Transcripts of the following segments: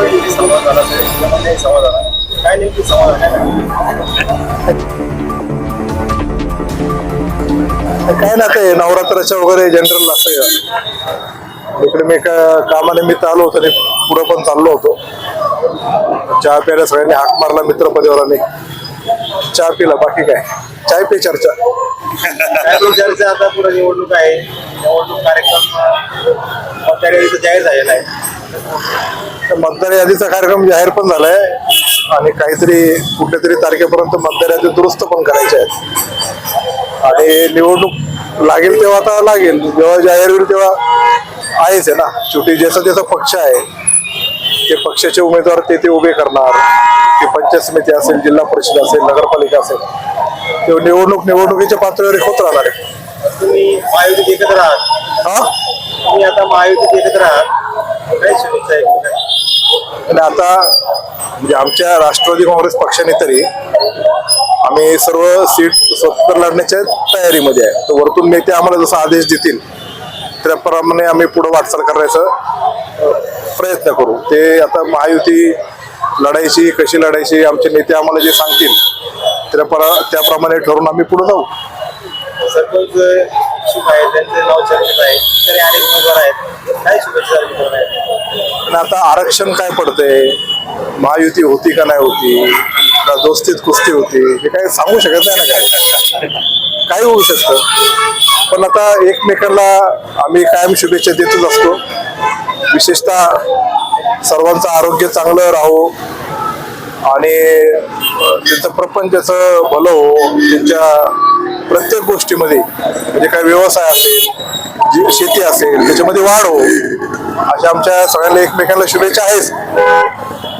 भेटली संवाद झाला संवाद काय नेमकी संवाद काय काय नवरात्राच्या वगैरे जनरल असं इकडे मी एका कामानिमित्त आलो होतो आणि पुढे पण चाललो होतो. चहा प्यायला सगळ्यांनी हाक मारला मित्र परिवाराने चहा पिला बाकी काय? चाय पे चर्चा. विचारायचं आता पुढे निवडणूक आहे? निवडणूक कार्यक्रम मतदार जाहीर झालेला आहे. तर मतदार यादीचा कार्यक्रम जाहीर पण झालाय आणि काहीतरी कुठल्या तरी तारखेपर्यंत मतदार यादी दुरुस्त पण करायचे आहेत आणि निवडणूक लागेल तेव्हा आता लागेल. जेव्हा जाहीर होईल तेव्हा आहेच आहे ना. शेवटी ज्याचा ज्याचा पक्ष आहे ते पक्षाचे उमेदवार ते ते उभे करणार. ते पंचायत समिती असेल जिल्हा परिषद असेल नगरपालिका असेल तेव्हा निवडणूक निवडणुकीच्या पातळीवर होत राहणार आहे. तुम्ही महायुतीत एकत्र आहात. हा? तुम्ही आता महायुतीत एकत्र आहात. काय शुभेच्छा आहे आणि आता म्हणजे आमच्या राष्ट्रवादी काँग्रेस पक्षाने तरी आम्ही सर्व सीट स्वतंत्र लढण्याच्या तयारीमध्ये आहे. तर वरतून नेते आम्हाला जसा आदेश देतील त्याप्रमाणे आम्ही पुढे वाटचाल करण्याचा प्रयत्न करू. ते आता महायुती लढायची कशी लढायची आमचे नेते आम्हाला जे सांगतील त्याप्रा त्याप्रमाणे ठरवून आम्ही पुढे जाऊ. Eh, सरपंच शुभ आहे त्यांचे नाव चर्चेत आहे तरी अनेक उमेदवार आहेत. काय शुभेच्छा द्याल मित्रांनो? पण आता आरक्षण काय पडतंय? महायुती होती का नाही होती? का दोस्तीत कुस्ती होती? हे काही सांगू शकत नाही ना काय काही होऊ शकतं. पण आता एकमेकांना आम्ही कायम शुभेच्छा देतच असतो. विशेषतः सर्वांचं आरोग्य चांगलं राहो आणि त्यांचं प्रपंचाचं भलं हो त्यांच्या प्रत्येक गोष्टीमध्ये म्हणजे काय व्यवसाय असेल जी शेती असेल त्याच्यामध्ये वाढ हो अशा आमच्या सगळ्यांना एकमेकांना शुभेच्छा आहेच.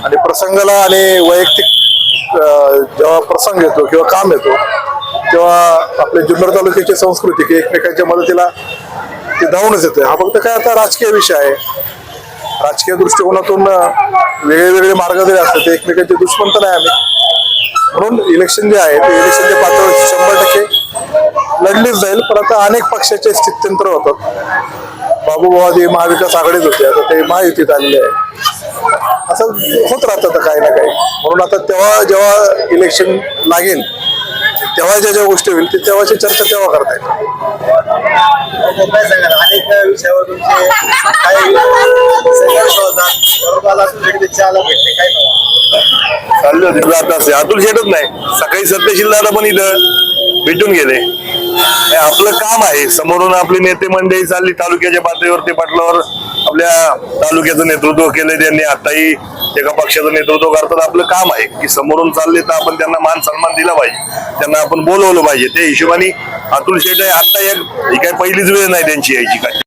आणि प्रसंगाला आणि वैयक्तिक जेव्हा प्रसंग येतो किंवा काम येतो तेव्हा आपल्या जुन्नर तालुक्याची संस्कृती की एकमेकांच्या मदतीला ते धावूनच येते हा फक्त काय आता राजकीय विषय आहे. राजकीय दृष्टिकोनातून वेगळे वेगळे मार्ग जरी असतात ते एकमेकांचे दुश्मन तर नाही आम्ही. म्हणून इलेक्शन जे आहे ते इलेक्शनच्या पातळीवर शंभर टक्के लढलीच जाईल. पण आता अनेक पक्षाचे स्थित्यंतर होतात. बाबूबावादी महाविकास आघाडीत होते आता ते महायुतीत आलेले आहे. असं होत राहतं आता काही ना काही. म्हणून आता तेव्हा जेव्हा इलेक्शन लागेल तेव्हा ज्या ज्या गोष्टी होईल ते तेव्हाची चर्चा तेव्हा करता येईल. काय सांगाल अनेक विषयावर तुमचे काही संघर्ष होतात भेटले काय जात असे अतुल शेटच नाही. सकाळी सत्यशील दादा पण इथं भेटून गेले. हे आपलं काम आहे. समोरून आपले नेते मंडळी चालली तालुक्याच्या पातळीवरती पाटलावर आपल्या तालुक्याचं नेतृत्व केलंय त्यांनी. आताही एका पक्षाचं नेतृत्व करतात. आपलं काम आहे की समोरून चालले तर आपण त्यांना मान सन्मान दिला पाहिजे. त्यांना आपण बोलवलं पाहिजे. त्या हिशोबाने अतुल शेट आहे. आता एक ही काय पहिलीच वेळ नाही त्यांची यायची काय